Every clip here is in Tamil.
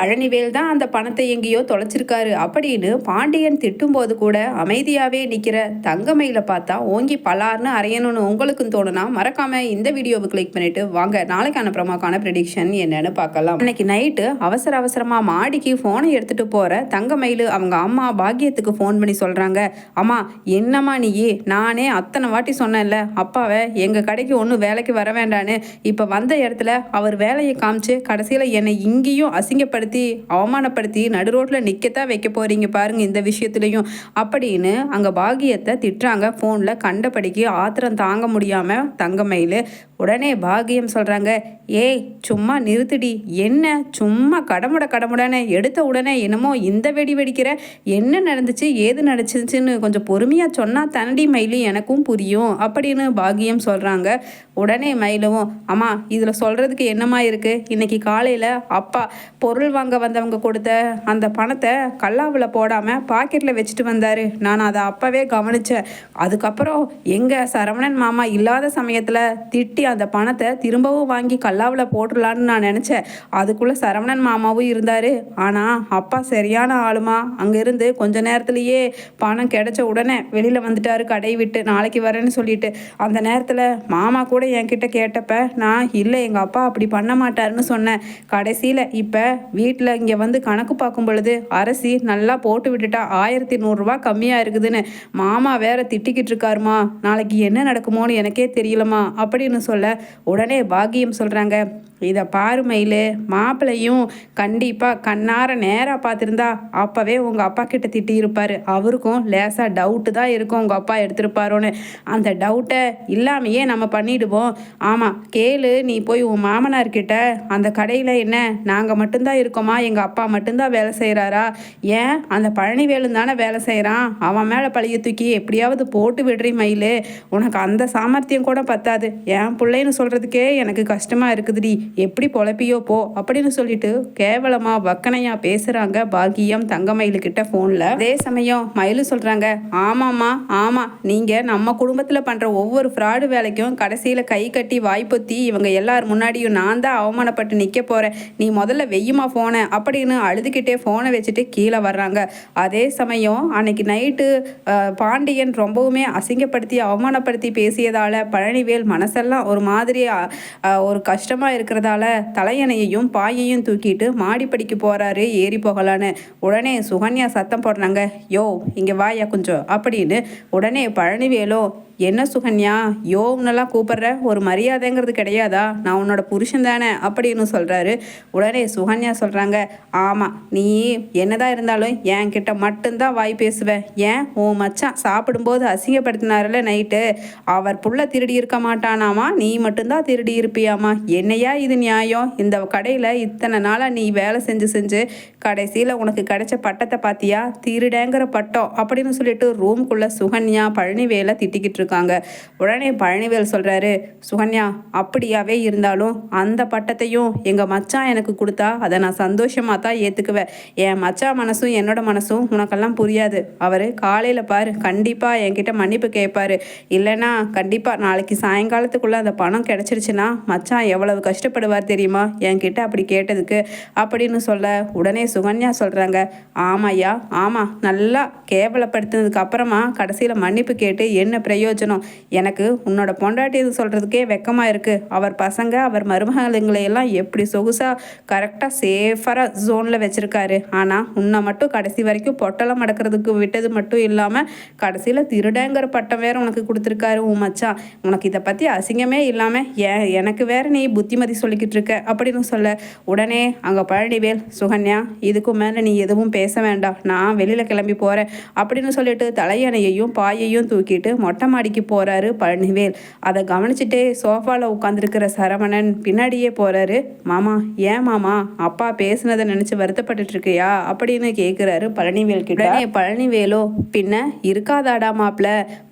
பழனிவேல் தான் அந்த பணத்தை எங்கேயோ தொலைச்சிருக்காரு அப்படின்னு பாண்டியன் திட்டும்போது கூட அமைதியாகவே நிற்கிற தங்கமயில பார்த்தா ஓங்கி பலார்னு அரையணும்னு உங்களுக்கும் தோணுனா மறக்காம இந்த வீடியோவை கிளிக் பண்ணிட்டு வாங்க. நாளைக்கான பிரமாக்கான ப்ரெடிக்ஷன் என்னன்னு பார்க்கலாம். அன்னைக்கு நைட்டு அவசர அவசரமா மாடிக்கு ஃபோனை எடுத்துட்டு போற தங்கமயில் அவங்க அம்மா பாக்கியத்துக்கு ஃபோன் பண்ணி சொல்றாங்க. அம்மா என்னம்மா நீயே? நானே அத்தனை வாட்டி சொன்னேன்ல. அப்பாவை எங்க கடைக்கு ஒன்றும் வேலைக்கு வர வேண்டான்னு. இப்போ வந்த இடத்துல அவர் வேலையை காமிச்சு கடைசியில் என்னை இங்கேயும் அசிங்கப்படுத்தி அவமானப்படுத்தி நடு ரோட்டில் நிற்கத்தான் வைக்க போகிறீங்க பாருங்கள் இந்த விஷயத்துலையும். அப்படின்னு அங்கே பாகியத்தை திட்டுறாங்க. ஃபோனில் கண்டபடிக்கு ஆத்திரம் தாங்க முடியாமல் தங்கமயில். உடனே பாகியம் சொல்கிறாங்க ஏய் சும்மா நிறுத்துடி. என்ன? சும்மா கடமுட கடமுடனே எடுத்த உடனே என்னமோ இந்த வெடி வெடிக்கிற? என்ன நடந்துச்சு? ஏது நடந்துச்சுன்னு கொஞ்சம் பொறுமையாக சொன்னால் தனடி மயிலு எனக்கும் புரியும். அப்படின்னு பாகியம் சொல்கிறாங்க உடனே மயிலவும் அம்மா இதில் சொல்கிறதுக்கு என்னம்மா இருக்குது இன்றைக்கி காலையில் அப்பா பொருள் வாங்க வந்தவங்க கொடுத்த அந்த பணத்தை கல்லாவில் போடாமல் பாக்கெட்டில் வச்சுட்டு வந்தார். நான் அதை அப்போவே கவனித்தேன் அதுக்கப்புறம் எங்கள் சரவணன் மாமா இல்லாத சமயத்தில் திட்டி அந்த பணத்தை திரும்பவும் வாங்கி கல்லாவில் போட்டுடலான்னு நான் நினச்சேன். அதுக்குள்ளே சரவணன் மாமாவும் இருந்தார். ஆனால் அப்பா சரியான ஆளுமா? அங்கேருந்து கொஞ்ச நேரத்துலையே பணம் கிடைச்ச உடனே வெளியில் வந்துட்டாரு கடை விட்டு நாளைக்கு வரேன்னு சொல்லிட்டு. அந்த நேரத்தில் மாமா கூட என்கிட்ட கேட்டப்ப நான் இல்லை எங்கள் அப்பா அப்படி பண்ண மாட்டாருன்னு சொன்னேன். கடைசியில் இப்போ வீட்டில் இங்கே வந்து கணக்கு பார்க்கும் பொழுது அரசி நல்லா போட்டு விட்டுட்டா ஆயிரத்தி நூறுரூவா கம்மியாக இருக்குதுன்னு மாமா வேற திட்டிக்கிட்டு இருக்காருமா. நாளைக்கு என்ன நடக்குமோன்னு எனக்கே தெரியலம்மா அப்படின்னு சொல்ல உடனே பாக்கியம் சொல்கிறாங்க இதை பாரு மயிலு. மாப்பிள்ளையும் கண்டிப்பாக கண்ணார நேராக பார்த்துருந்தா அப்போவே உங்கள் அப்பா கிட்ட திட்டியிருப்பார். அவருக்கும் லேசாக டவுட்டு தான் இருக்கும் உங்கள் அப்பா எடுத்திருப்பாரோன்னு. அந்த டவுட்டை இல்லாமையே நம்ம பண்ணிடுவோம். ஆமாம் கேளு நீ போய் உன் மாமனார்கிட்ட அந்த கடையில் என்ன நாங்கள் மட்டும்தான் இருக்கோமா? எங்கள் அப்பா மட்டும்தான் வேலை செய்கிறாரா ஏன்? அந்த பழனிவேலு தானே வேலை செய்கிறான் அவன் மேலே பழைய தூக்கி எப்படியாவது போட்டு விடுறி மயிலு. உனக்கு அந்த சாமர்த்தியம் கூட பத்தாது. என் பிள்ளைன்னு சொல்கிறதுக்கே எனக்கு கஷ்டமாக இருக்குதுடி. எப்படி பொழப்பியோ போ அப்படின்னு சொல்லிட்டு கேவலமாக வக்கனையாக பேசுகிறாங்க பாக்கியம் தங்கமயிலுக்கிட்ட ஃபோனில் அதே சமயம் மயிலு சொல்கிறாங்க ஆமாம்மா ஆமாம் நீங்கள் நம்ம குடும்பத்தில் பண்ணுற ஒவ்வொரு ஃப்ராடு வேலைக்கும் கடைசியில் கை கட்டி வாய்ப்பொத்தி இவங்க எல்லார் முன்னாடியும் நான் தான் அவமானப்பட்டு நிற்க போகிறேன் நீ முதல்ல வெய்யுமா ஃபோனை அப்படின்னு அழுதுகிட்டே ஃபோனை வச்சுட்டு கீழே வர்றாங்க. அதே சமயம் அன்னைக்கு நைட்டு பாண்டியன் ரொம்பவுமே அசிங்கப்படுத்தி அவமானப்படுத்தி பேசியதால் பழனிவேல் மனசெல்லாம் ஒரு மாதிரி ஒரு கஷ்டமாக இருக்கிறதால தலையணையையும் பாயையும் தூக்கிட்டு மாடிப்படிக்கு போகிறாரு ஏறி போகலான்னு. உடனே சுகன்யா சத்தம் போடுறாங்க. யோ இங்கே வாயா கொஞ்சம் அப்படின்னு உடனே பழனிவேலோ என்ன சுகன்யா யோன்னெல்லாம் கூப்பிட்ற? ஒரு மரியாதைங்கிறது கிடையாதா? நான் உன்னோட புருஷன் தானே? அப்படின்னு சொல்கிறாரு உடனே சுகன்யா சொல்கிறாங்க ஆமாம் நீ என்னதான் இருந்தாலும் என்கிட்ட மட்டும்தான் வாய் பேசுவேன் ஏன்? உன் மச்சான் சாப்பிடும்போது அசிங்கப்படுத்தினார்ல நைட்டு. அவர் புள்ள திருடி இருக்க மாட்டானாமா? நீ மட்டும்தான் திருடி இருப்பியாமா? என்னையா இது நியாயம்? இந்த கடையில் இத்தனை நாளாக நீ வேலை செஞ்சு செஞ்சு கடைசியில் உனக்கு கிடைச்ச பட்டத்தை பார்த்தியா திருடேங்கிற பட்டம். அப்படின்னு சொல்லிட்டு ரூம்குள்ளே சுகன்யா பழனிவேலை திட்டிக்கிட்டு இருக்காங்க. உடனே பழனிவேல் சொல்கிறாரு சுகன்யா அப்படியாவே இருந்தாலும் அந்த பட்டத்தையும் எங்கள் மச்சான் எனக்கு கொடுத்தா அதை நான் சந்தோஷமாக தான் ஏற்றுக்குவேன் என் மச்சான் மனசும் என்னோட மனசும் உனக்கெல்லாம் புரியாது. அவர் காலையில் பாரு கண்டிப்பாக என்கிட்ட மன்னிப்பு கேட்பாரு இல்லைன்னா கண்டிப்பாக நாளைக்கு சாயங்காலத்துக்குள்ளே அந்த பணம் கிடச்சிருச்சுன்னா மச்சான் எவ்வளவு கஷ்டப்படுவார் தெரியுமா? என்கிட்ட அப்படி கேட்டதுக்கு அப்படின்னு சொல்ல உடனே சுகன்யா சொல்கிறாங்க ஆமாய்யா ஆமாம் நல்லா கேவலப்படுத்தினதுக்கு அப்புறமா கடைசியில் மன்னிப்பு கேட்டு என்ன பிரயோஜனம் எனக்கு உன்னோட பொண்டாட்டி இது சொல்கிறதுக்கே வெக்கமாக இருக்குது அவர் பசங்க அவர் மருமகளுங்களை எல்லாம் எப்படி சொகுசாக கரெக்டாக சேஃபராக ஜோனில் வச்சுருக்காரு. ஆனால் உன்னை மட்டும் கடைசி வரைக்கும் பொட்டலம் அடக்கிறதுக்கு விட்டது மட்டும் இல்லாமல் கடைசியில் திருடேங்கிற பட்டம் வேற உனக்கு கொடுத்துருக்காரு உன் மச்சான். உனக்கு இதை பற்றி அசிங்கமே இல்லாமல் ஏன் எனக்கு வேறு நீ புத்திமதி சொல்லிக்கிட்டு இருக்க அப்படின்னு சொல்ல உடனே அங்கே பழனிவேல் சுகன்யா இதுக்கும் மேலே நீ எதுவும் பேச வேண்டாம். நான் வெளியில் கிளம்பி போகிறேன் அப்படின்னு சொல்லிட்டு தலையணையையும் பாயையும் தூக்கிட்டு மொட்டை மாடிக்கு போகிறாரு பழனிவேல். அதை கவனிச்சுட்டே சோஃபாவில் உட்காந்துருக்கிற சரவணன் பின்னாடியே போகிறாரு மாமா ஏன் மாமா? அப்பா பேசுனதை நினச்சி வருத்தப்பட்டுட்டு இருக்கியா அப்படின்னு கேட்குறாரு பழனிவேல் கிட்ட. பழனிவேலோ பின்ன இருக்காதாடா மாப்ள?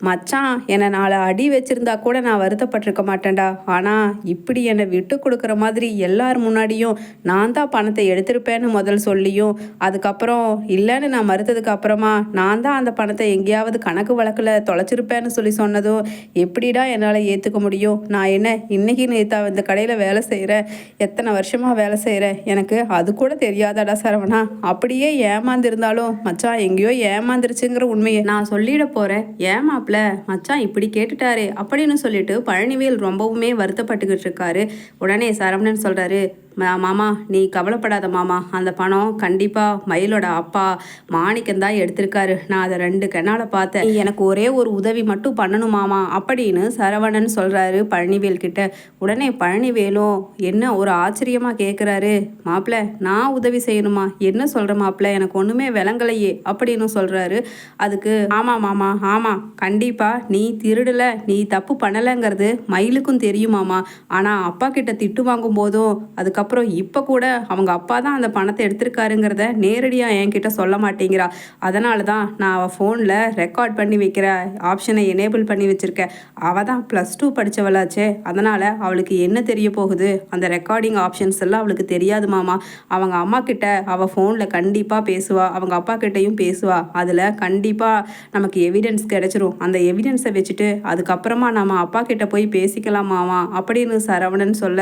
மச்சான் என்னை நாலு அடி வச்சிருந்தா கூட நான் வருத்தப்பட்டிருக்க மாட்டேன்டா. ஆனால் இப்படி என்னை விட்டு கொடுக்குற மாதிரி எல்லார் முன்னாடியும் நான் தான் பணத்தை எடுத்திருப்பேன்னு முதல் சொல்லியும் அதுக்கப்புறம் இல்லைன்னு நான் மறுத்ததுக்கு அப்புறமா நான் தான் அந்த பணத்தை எங்கேயாவது கணக்கு வழக்கில் தொலைச்சிருப்பேன்னு சொல்லி சொன்னதோ? எப்படிடா என்னால் ஏற்றுக்க முடியும்? நான் என்ன இன்றைக்கி நேத்தா இந்த கடையில் வேலை செய்கிறேன் எத்தனை வருஷமாக வேலை செய்கிறேன் எனக்கு அது கூட தெரியாதாடா சரவணா. அப்படியே ஏமாந்துருந்தாலும் மச்சான் எங்கேயோ ஏமாந்துருச்சுங்கிற உண்மையை நான் சொல்லிட போகிறேன் ஏமாப்ல மச்சான் இப்படி கேட்டுட்டாரு அப்படின்னு சொல்லிட்டு பழனிவேல் ரொம்பவுமே வருத்தப்பட்டுக்கிட்டு இருக்காரு. உடனே சரவணன் சொல்கிறாரு மாமா நீ கவலைப்படாத மாமா. அந்த பணம் கண்டிப்பாக மயிலோட அப்பா மாணிக்கம் தான் எடுத்திருக்காரு. நான் அதை ரெண்டு கண்ணால் பார்த்தேன். எனக்கு ஒரே ஒரு உதவி மட்டும் பண்ணணும் மாமா அப்படின்னு சரவணன் சொல்கிறாரு பழனிவேல் கிட்ட. உடனே பழனிவேலும் என்ன ஒரு ஆச்சரியமாக கேட்குறாரு மாப்பிள்ள நான் உதவி செய்யணுமா? என்ன சொல்கிற மாப்பிள்ள எனக்கு ஒன்றுமே விளங்கலையே அப்படின்னு சொல்கிறாரு அதுக்கு ஆமாம் மாமா ஆமாம் கண்டிப்பாக நீ திருடலை நீ தப்பு பண்ணலைங்கிறது மயிலுக்கும் தெரியுமாமா ஆனால் அப்பா கிட்ட திட்டு வாங்கும் போதும் அதுக்கப்புறம் இப்போ கூட அவங்க அப்பா தான் அந்த பணத்தை எடுத்திருக்காருங்கிறத நேரடியாக என்கிட்ட சொல்ல மாட்டேங்கிறா. அதனால தான் நான் அவள் ஃபோனில் ரெக்கார்ட் பண்ணி வைக்கிற ஆப்ஷனை எனேபிள் பண்ணி வச்சுருக்கேன். அவள் தான் ப்ளஸ் டூ படித்தவளாச்சே அதனால் அவளுக்கு என்ன தெரிய போகுது? அந்த ரெக்கார்டிங் ஆப்ஷன்ஸ் எல்லாம் அவளுக்கு தெரியாது மாமா. அவங்க அம்மா கிட்ட அவள் ஃபோனில் கண்டிப்பாக பேசுவா. அவங்க அப்பா கிட்டேயும் பேசுவா. அதில் கண்டிப்பாக நமக்கு எவிடன்ஸ் கிடச்சிரும். அந்த எவிடன்ஸை வச்சுட்டு அதுக்கப்புறமா நம்ம அப்பா கிட்ட போய் பேசிக்கலாமாமா அப்படின்னு சரவணன் சொல்ல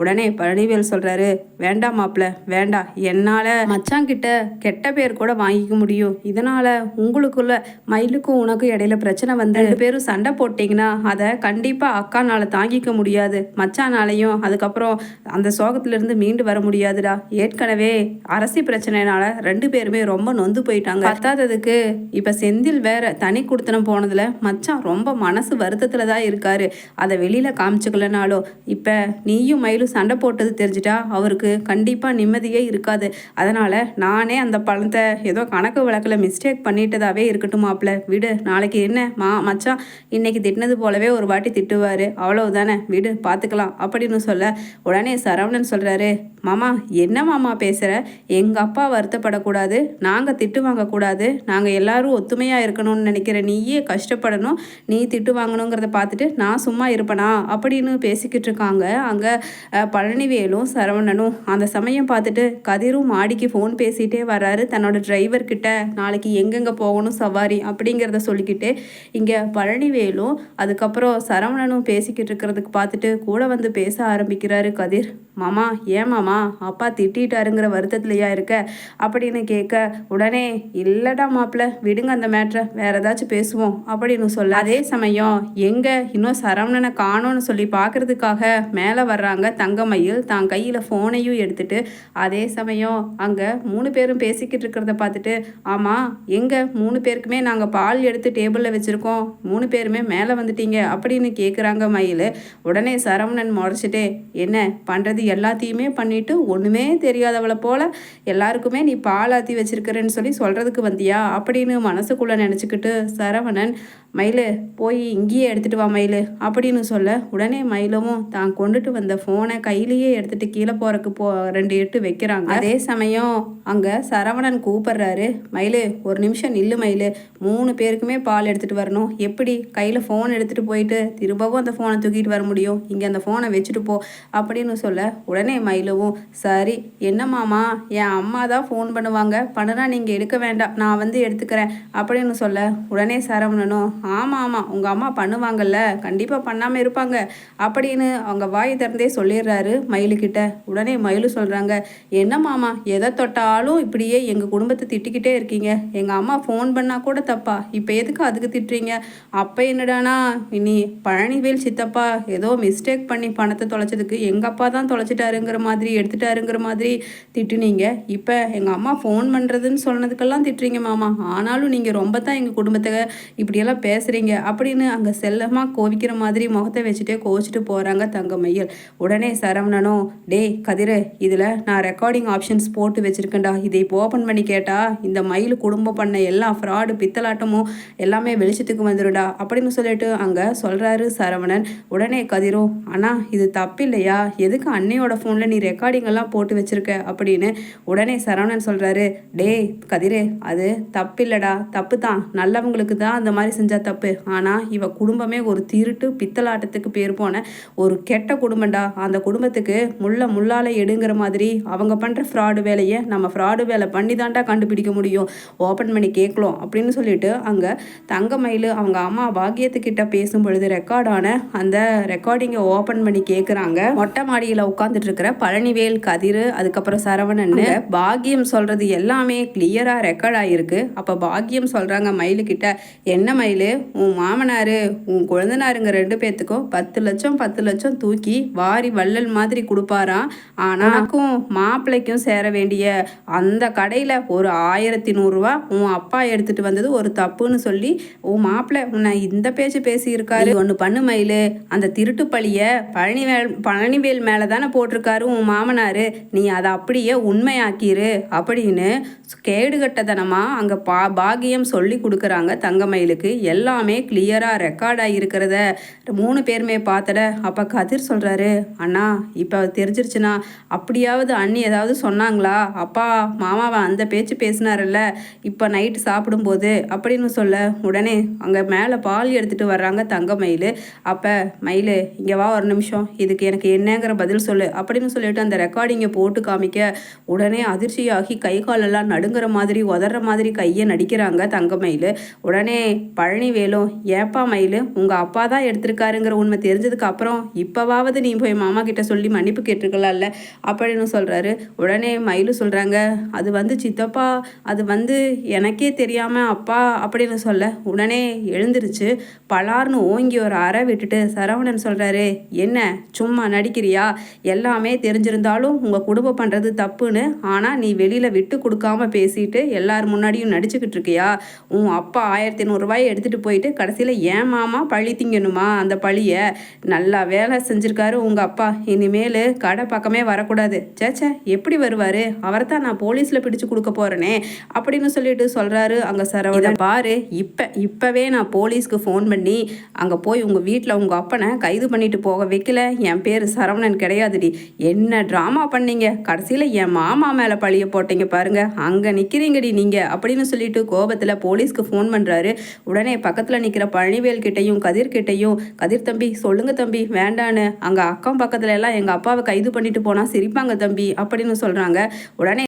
உடனே பழனிவேல் சொல்கிறாரு வேண்டாம் மாப்பிள்ள வேண்டாம் என்னால் மச்சான் கிட்ட கெட்ட பேர் கூட வாங்கிக்க முடியும். இதனால் உங்களுக்குள்ள மயிலுக்கும் உனக்கும் இடையில பிரச்சனை வந்து ரெண்டு பேரும் சண்டை போட்டிங்கன்னா அதை கண்டிப்பாக அக்கானால தாங்கிக்க முடியாது. மச்சானாலையும் அதுக்கப்புறம் அந்த சோகத்திலிருந்து மீண்டு வர முடியாதுடா. ஏற்கனவே அரசி பிரச்சனைனால ரெண்டு பேருமே ரொம்ப நொந்து போயிட்டாங்க. பத்தாததுக்கு இப்போ செந்தில் வேற தனி கொடுத்தனம் போனதுல மச்சான் ரொம்ப மனசு வருத்தத்தில் தான் இருக்காரு. அதை வெளியில் காமிச்சுக்கலனாலும் இப்போ நீயும் மயிலும் சண்டை போட்டது தெரிஞ்சுட்டா அவருக்கு கண்டிப்பாக நிம்மதியே இருக்காது. அதனால் நானே அந்த பணத்தை ஏதோ கணக்கு வழக்கில் மிஸ்டேக் பண்ணிட்டதாவே இருக்கட்டும் மாப்பிள்ள விடு நாளைக்கு என்ன? மா மச்சான் இன்னைக்கு திட்டினது போலவே ஒரு வாட்டி திட்டுவார். அவ்வளவுதானே? விடு பார்த்துக்கலாம் அப்படின்னு சொல்ல உடனே சரவணன் சொல்கிறாரு மாமா என்ன மாமா பேசுகிற எங்கள் அப்பா வருத்தப்படக்கூடாது. நாங்கள் திட்டு வாங்கக்கூடாது. நாங்கள் எல்லாரும் ஒத்துமையாக இருக்கணும்னு நினைக்கிற நீயே கஷ்டப்படணும். நீ திட்டு வாங்கணுங்கிறத பார்த்துட்டு நான் சும்மா இருப்பேனா? அப்படின்னு பேசிக்கிட்டு இருக்காங்க. அங்கே பழனிவேலும் சரவணனும் அந்த சமயம் பார்த்துட்டு கதிரும் மாடிக்கு ஃபோன் பேசிகிட்டே வராரு தன்னோட டிரைவர் கிட்ட நாளைக்கு எங்கெங்கே போகணும் சவாரி அப்படிங்கிறத சொல்லிக்கிட்டு இங்கே பழனிவேலும் அதுக்கப்புறம் சரவணனும் பேசிக்கிட்டு இருக்கிறதுக்கு பார்த்துட்டு கூட வந்து பேச ஆரம்பிக்கிறாரு கதிர். மாமா ஏன் மாமா? அப்பா திட்டிட்டாருங்கிற வருத்தத்துலையா இருக்க? அப்படின்னு கேட்க உடனே இல்லடா மாப்பிள்ள விடுங்க அந்த மேட்ரை வேற ஏதாச்சும் பேசுவோம் அப்படின்னு சொல்ல. அதே சமயம் எங்க? இன்னும் சரவணனை காணோன்னு சொல்லி பார்க்கறதுக்காக மேலே வர்றாங்க தங்கமயில். தான் கையில் ஃபோனையும் எடுத்துட்டு அதே சமயம் அங்கே மூணு பேரும் பேசிக்கிட்டு இருக்கிறத பார்த்துட்டு ஆமாம் எங்க? மூணு பேருக்குமே நாங்கள் பால் எடுத்து டேபிளில் வச்சுருக்கோம். மூணு பேருமே மேலே வந்துட்டீங்க அப்படின்னு கேட்குறாங்க மயில். உடனே சரவணன் முறைச்சிட்டே என்ன பண்ணுறது எல்லாத்தையுமே பண்ணிட்டு ஒன்றுமே தெரியாதவளை போல எல்லாருக்குமே நீ பால் ஆற்றி வச்சிருக்கிறேன்னு சொல்லி சொல்கிறதுக்கு வந்தியா அப்படின்னு மனசுக்குள்ளே நினச்சிக்கிட்டு சரவணன் மயில் போய் இங்கேயே எடுத்துகிட்டு வா மயில் அப்படின்னு சொல்ல உடனே மயிலவும் தான் கொண்டுட்டு வந்த ஃபோனை கையிலேயே எடுத்துகிட்டு கீழே போகிறக்கு போ ரெண்டு எட்டு வைக்கிறாங்க. அதே சமயம் அங்கே சரவணன் கூப்பிட்றாரு மயில் ஒரு நிமிஷம் நில்லு மயில் மூணு பேருக்குமே பால் எடுத்துகிட்டு வரணும். எப்படி கையில் ஃபோன் எடுத்துகிட்டு போயிட்டு திரும்பவும் அந்த ஃபோனை தூக்கிட்டு வர முடியும்? இங்கே அந்த ஃபோனை வச்சுட்டு போ அப்படின்னு சொல்ல உடனே மயிலவும் சரி என்ன மாமா? என் அம்மா தான் ஃபோன் பண்ணுவாங்க. பண்ணுனா நீங்கள் எடுக்க வேண்டாம். நான் வந்து எடுத்துக்கிறேன். அப்படின்னு சொல்ல உடனே சரவணனும் ஆமாம் ஆமாம் உங்கள் அம்மா பண்ணுவாங்கல்ல. கண்டிப்பாக பண்ணாமல் இருப்பாங்க. அப்படின்னு அவங்க வாய் திறந்தே சொல்லிடுறாரு மயிலுக்கிட்ட. உடனே மயிலு சொல்கிறாங்க என்ன மாமா? எதை தொட்டாலும் இப்படியே எங்கள் குடும்பத்தை திட்டிக்கிட்டே இருக்கீங்க. எங்கள் அம்மா ஃபோன் பண்ணால் கூட தப்பா? இப்போ எதுக்கு அதுக்கு திட்டுறீங்க? அப்போ என்னடானா? இனி பழனிவேல் சித்தப்பா ஏதோ மிஸ்டேக் பண்ணி பணத்தை தொலைச்சதுக்கு எங்கள் அப்பா தான் தொலைச்சிட்டாருங்கிற மாதிரி எடுத்துட்டாருங்கிற மாதிரி திட்டுனீங்க. இப்போ எங்கள் அம்மா ஃபோன் பண்ணுறதுன்னு சொன்னதுக்கெல்லாம் திட்டுறீங்க மாமா. ஆனாலும் நீங்கள் ரொம்ப தான் எங்கள் குடும்பத்தை இப்படியெல்லாம் பேசுகிறீங்க அப்படின்னு அங்கே செல்லமாக கோவிக்கிற மாதிரி முகத்தை வச்சுட்டே கோவிச்சிட்டு போகிறாங்க தங்கமையில். உடனே சரவணனும் டே கதிரு இதில் நான் ரெக்கார்டிங் ஆப்ஷன்ஸ் போட்டு வச்சுருக்கேன்டா. இதை இப்போ ஓப்பன் பண்ணி கேட்டால் இந்த மயில் குடும்பம் பண்ண எல்லா ஃப்ராடு பித்தலாட்டமும் எல்லாமே வெளிச்சத்துக்கு வந்துடுடா அப்படின்னு சொல்லிட்டு அங்கே சொல்கிறாரு சரவணன். உடனே கதிரும் அண்ணா இது தப்பு இல்லையா எதுக்கு அன்னையோட ஃபோனில் நீ ரெக்கார்டிங்கெல்லாம் போட்டு வச்சுருக்க அப்படின்னு உடனே சரவணன் சொல்கிறாரு டே கதிரே அது தப்பு இல்லைடா தப்பு தான். நல்லவங்களுக்கு தான் அந்த மாதிரி செஞ்சால் தப்பு. ஆனால் இவ குடும்பமே ஒரு திருட்டு பித்தலாட்டத்துக்கு பேர் போன ஒரு கெட்ட குடும்பம்டா. அந்த குடும்பத்துக்கு முள்ள முள்ளால் எடுங்கிற மாதிரி அவங்க பண்ணுற ஃப்ராடு வேலையை நம்ம ஃப்ராடு வேலை பண்ணி தாண்டா கண்டுபிடிக்க முடியும். ஓப்பன் பண்ணி கேட்கலாம் அப்படின்னு சொல்லிட்டு அங்கே தங்கமயில் அவங்க அம்மா பாக்கியத்துக்கிட்ட பேசும் பொழுது ரெக்கார்டான அந்த ரெக்கார்டிங்கை ஓப்பன் பண்ணி கேட்குறாங்க மொட்டை மாடியில் உட்காந்துட்டு இருக்கிற பழனிவேல் கதிர் அதுக்கப்புறம் சரவணன் பாக்கியம் சொல்றது எல்லாமே கிளியரா ரெக்கார்ட் ஆயிருக்கு. அப்ப பாக்கியம் சொல்றாங்க மயிலு கிட்ட என்ன மயிலு? உன் மாமனாரு உன் குழந்தனாருங்க ரெண்டு பேர்த்துக்கும் பத்து லட்சம் பத்து லட்சம் தூக்கி வாரி வள்ளல் மாதிரி கொடுப்பாராம். ஆனா உனக்கும் மாப்பிள்ளைக்கும் சேர வேண்டிய அந்த கடையில ஒரு ஆயிரத்தி நூறுரூவா உன் அப்பா எடுத்துட்டு வந்தது ஒரு தப்புன்னு சொல்லி உன் மாப்பிள்ளை உன்னை இந்த பேச்சு பேசியிருக்காரு. ஒன்று பண்ணு மயிலு. அந்த திருட்டு பழிய பழனிவேல் பழனிவேல் மேலே தானே போட்டிருக்காரு உன் மாமனார் நீ அதை அப்படியே உண்மையாக்கிரு அப்படின்னு கேடுகட்டதனமாக அங்கே பா பாகியம் சொல்லி கொடுக்குறாங்க தங்கமயிலுக்கு. எல்லாமே கிளியராக ரெக்கார்டாக இருக்கிறத மூணு பேருமே பார்த்தட அப்போ கதிர் சொல்கிறாரு அண்ணா இப்போ தெரிஞ்சிருச்சுன்னா அப்படியாவது அண்ணி ஏதாவது சொன்னாங்களா? அப்பா மாமாவை அந்த பேச்சு பேசினார்ல இப்போ நைட்டு சாப்பிடும்போது அப்படின்னு சொல்ல உடனே அங்கே மேலே பால் எடுத்துகிட்டு வர்றாங்க தங்க மயில் அப்போ மயில் இங்கே வா ஒரு நிமிஷம் இதுக்கு எனக்கு என்னங்கிற பதில் சொல்லு. அப்படின்னு சொல்லிட்டு அந்த ரெக்கார்டிங்கை போட்டு காமிக்க உடனே அதிர்ச்சியாகி கை காலெல்லாம் நடுங்கிற மாதிரி உதற மாதிரி கையை நடிக்கிறாங்க தங்க மயில் உடனே பழனி வேலும் ஏப்பா மயில் உங்கள் அப்பா தான் எடுத்திருக்காருங்கிற உண்மை தெரிஞ்சதுக்கு அப்புறம் இப்போவாவது நீ போய் மாமா கிட்ட சொல்லி மன்னிப்பு கேட்டிருக்கலாம்ல? அப்படின்னு சொல்கிறாரு உடனே மயில் சொல்கிறாங்க அது வந்து சித்தப்பா அது வந்து எனக்கே தெரியாமல் அப்பா அப்படின்னு சொல்ல உடனே எழுந்துருச்சு. பலார்னு ஓங்கி ஒரு அறை விட்டுட்டு சரவணன் சொல்கிறாரு என்ன சும்மா நடிக்கிறியா? எல்லாமே தெரிஞ்சிருந்தாலும் உங்கள் குடும்பம் பண்ணுறது தப்புன்னு ஆனால் நீ வெளியில் விட்டு கொடுக்காம பேசிட்டு எல்லார் முன்னாடியும் நடிச்சுக்கிட்டு இருக்கியா? உன் அப்பா ஆயிரத்தி நூறுரூவாயை எடுத்துகிட்டு போயிட்டு கடைசியில் ஏன் மாமா பழி திங்கணுமா அந்த பழியை? நல்லா வேலை செஞ்சுருக்காரு உங்கள் அப்பா. இனிமேல் கடை பக்கமே வரக்கூடாது. சேச்சே எப்படி வருவார்? அவரை தான் நான் போலீஸில் பிடிச்சு கொடுக்க போகிறேனே அப்படின்னு சொல்லிட்டு சொல்கிறாரு அங்கே சரவணன். பாரு இப்போ இப்போவே நான் போலீஸ்க்கு ஃபோன் பண்ணி அங்கே போய் உங்கள் வீட்டில் உங்கள் அப்பனை கைது பண்ணிட்டு போக வைக்கல. என் பேர் சரவணன் கிடையாது. கிடையாதுடி என்ன ட்ராமா பண்ணீங்க? கடைசியில் என் மாமா மேலே பழிய போட்டீங்க பாருங்க. அங்கே நிற்கிறீங்கடி நீங்கள் அப்படின்னு சொல்லிட்டு கோபத்தில் போலீஸ்க்கு ஃபோன் பண்ணுறாரு உடனே பக்கத்தில் நிற்கிற பழனிவேல் கிட்டையும் கதிர் கிட்டையும் கதிர் தம்பி சொல்லுங்க தம்பி வேண்டான்னு. அங்கே அக்கம் பக்கத்துல எல்லாம் எங்கள் அப்பாவை கைது பண்ணிட்டு போனால் சிரிப்பாங்க தம்பி அப்படின்னு சொல்கிறாங்க உடனே